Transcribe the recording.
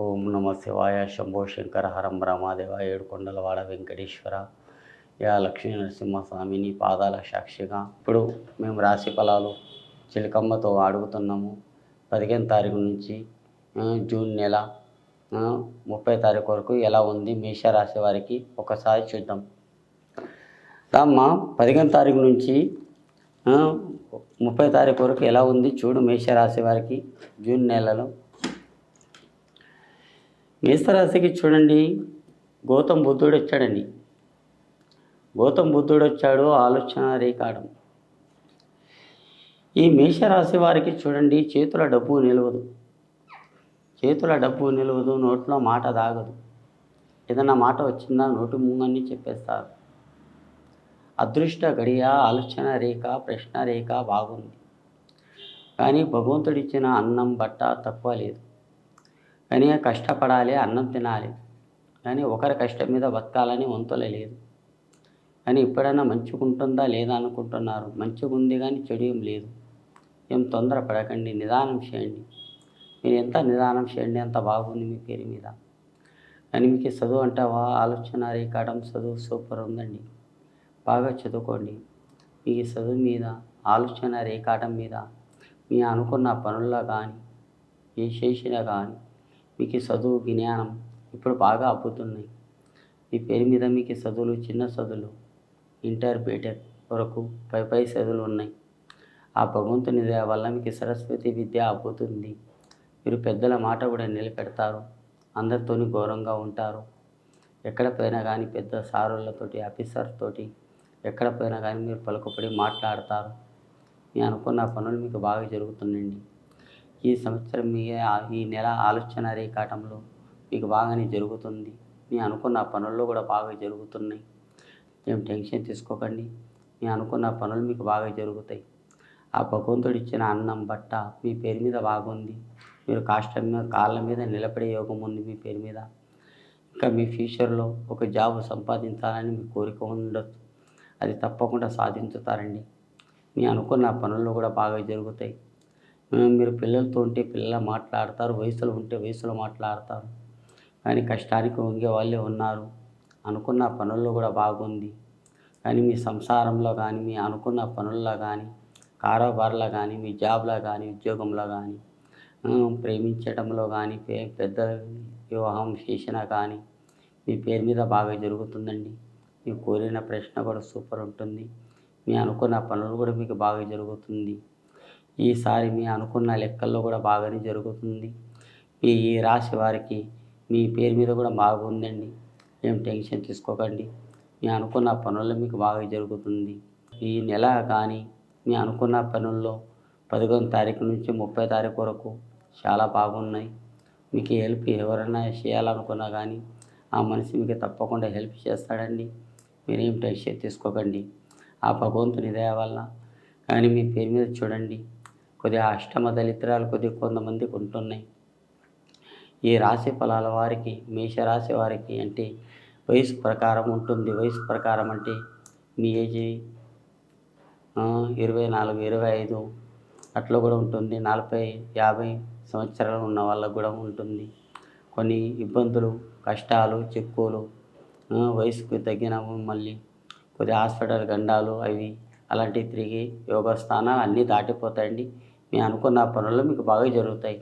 ఓం నమ శివాయ శంభో శంకర హరం బ్రహ్మదేవ ఏడుకొండలవాడ వెంకటేశ్వర. యా లక్ష్మీ నరసింహస్వామిని పాదాల సాక్షిగా. ఇప్పుడు మేము రాశి ఫలాలు చిలకమ్మతో అడుగుతున్నాము. పదిహేను తారీఖు నుంచి జూన్ నెల ముప్పై తారీఖు వరకు ఎలా ఉంది మేషరాశి వారికి ఒకసారి చూద్దాం. రామ్మ పదిహేను తారీఖు నుంచి ముప్పై తారీఖు వరకు ఎలా ఉంది చూడు మేషరాశి వారికి జూన్ నెలలో. మేషరాశికి చూడండి. గౌతమ్ బుద్ధుడు వచ్చాడండి. గౌతమ్ బుద్ధుడు వచ్చాడు ఆలోచన రేకాడం ఈ మేషరాశి వారికి చూడండి చేతుల డబ్బు నిలవదు. చేతుల డబ్బు నిలవదు నోట్లో మాట దాగదు. ఏదన్నా మాట వచ్చిందా నోటి ముంగని చెప్పేస్తారు. అదృష్ట గడియ ఆలోచన రేఖ ప్రశ్న రేఖ బాగుంది. కానీ భగవంతుడిచ్చిన అన్నం బట్ట తక్కువ లేదు. కానీ కష్టపడాలి అన్నం తినాలి. కానీ ఒకరి కష్టం మీద బతకాలని వంతులే లేదు. కానీ ఎప్పుడైనా మంచిగా ఉంటుందా లేదా అనుకుంటున్నారు. మంచిగా ఉంది కానీ చెడు ఏం లేదు. ఏం తొందర పడకండి నిదానం చేయండి. మీరు ఎంత నిదానం చేయండి అంత బాగుంది మీ పేరు మీద. కానీ మీకు చదువు అంటావా ఆలోచన రేకాడం చదువు సూపర్ ఉందండి. బాగా చదువుకోండి. మీ చదువు మీద ఆలోచన రేకాటం మీద మీ అనుకున్న పనుల్లో కానీ ఏ చేసినా కానీ మీకు చదువు జ్ఞానం ఇప్పుడు బాగా అబ్బుతున్నాయి. మీ పేరు మీద మీకు చదువులు చిన్న చదువులు ఇంటర్ బీటెక్ వరకు పై పై చదువులు ఉన్నాయి. ఆ భగవంతుని దయ వల్ల మీకు సరస్వతి విద్య అబ్బుతుంది. మీరు పెద్దల మాట కూడా నిలబెడతారు. అందరితోని ఘోరంగా ఉంటారు. ఎక్కడ పోయినా కానీ పెద్ద సారులతోటి ఆఫీసర్ తోటి ఎక్కడ పోయినా కానీ మీరు పలుకుపడి మాట్లాడతారు. మీ అనుకున్న పనులు మీకు బాగా జరుగుతుందండి ఈ సంవత్సరం మీ ఈ నెల ఆలోచన రేఖాటంలో మీకు బాగానే జరుగుతుంది. మీ అనుకున్న పనుల్లో కూడా బాగా జరుగుతున్నాయి. ఏం టెన్షన్ తీసుకోకండి. మీ అనుకున్న పనులు మీకు బాగా జరుగుతాయి. ఆ భగవంతుడు ఇచ్చిన అన్నం బట్ట మీ పేరు మీద బాగుంది. మీరు కాష్టం మీద కాళ్ళ మీద నిలబడే యోగం ఉంది మీ పేరు మీద. ఇంకా మీ ఫ్యూచర్లో ఒక జాబ్ సంపాదించాలని మీ కోరిక ఉండొచ్చు. అది తప్పకుండా సాధించుతారండి. మీ అనుకున్న పనుల్లో కూడా బాగా జరుగుతాయి. మీరు పిల్లలతో ఉంటే పిల్లలు మాట్లాడతారు వయసులో ఉంటే వయసులో మాట్లాడతారు. కానీ కష్టానికి వంగే వాళ్ళే ఉన్నారు. అనుకున్న పనుల్లో కూడా బాగుంది. కానీ మీ సంసారంలో కానీ మీ అనుకున్న పనుల్లో కానీ కారోబార్లో కానీ మీ జాబ్లో కానీ ఉద్యోగంలో కానీ ప్రేమించడంలో కానీ పే- పెద్ద వివాహం చేసినా కానీ మీ పేరు మీద బాగా జరుగుతుందండి. మీ కోరిన ప్రశ్న కూడా సూపర్ ఉంటుంది. మీ అనుకున్న పనులు కూడా మీకు బాగా జరుగుతుంది. ఈసారి మీ అనుకున్న లెక్కల్లో కూడా బాగానే జరుగుతుంది. మీ ఈ రాశి వారికి మీ పేరు మీద కూడా బాగుందండి. ఏం టెన్షన్ తీసుకోకండి. మీ అనుకున్న పనుల్లో మీకు బాగా జరుగుతుంది. ఈ నెల కానీ మీ అనుకున్న పనుల్లో పదకొండు తారీఖు నుంచి ముప్పై తారీఖు వరకు చాలా బాగున్నాయి. మీకు హెల్ప్ ఎవరైనా చేయాలనుకున్నా కానీ ఆ మనిషి మీకు తప్పకుండా హెల్ప్ చేస్తాడండి. మీరేం టెన్షన్ తీసుకోకండి. ఆ భగవంతుని దయ వల్ల కానీ మీ పేరు మీద చూడండి. కొద్దిగా అష్టమ దళిత్రాలు కొద్దిగా కొంతమందికి ఉంటున్నాయి. ఈ రాశి ఫలాల వారికి మేషరాశి వారికి అంటే వయసు ప్రకారం ఉంటుంది. వయసు ప్రకారం అంటే మీ ఏజ్ ఇరవై నాలుగు ఇరవై ఐదు అట్లా కూడా ఉంటుంది. నలభై యాభై సంవత్సరాలు ఉన్న వాళ్ళకు కూడా ఉంటుంది. కొన్ని ఇబ్బందులు కష్టాలు చిక్కులు వయసుకు తగ్గిన మళ్ళీ కొద్ది హాస్పిటల్ గండాలు అవి అలాంటివి తిరిగి యోగా స్థానాలు అన్నీ దాటిపోతాయండి. మీ అనుకున్న పనులు మీకు బాగా జరుగుతాయి.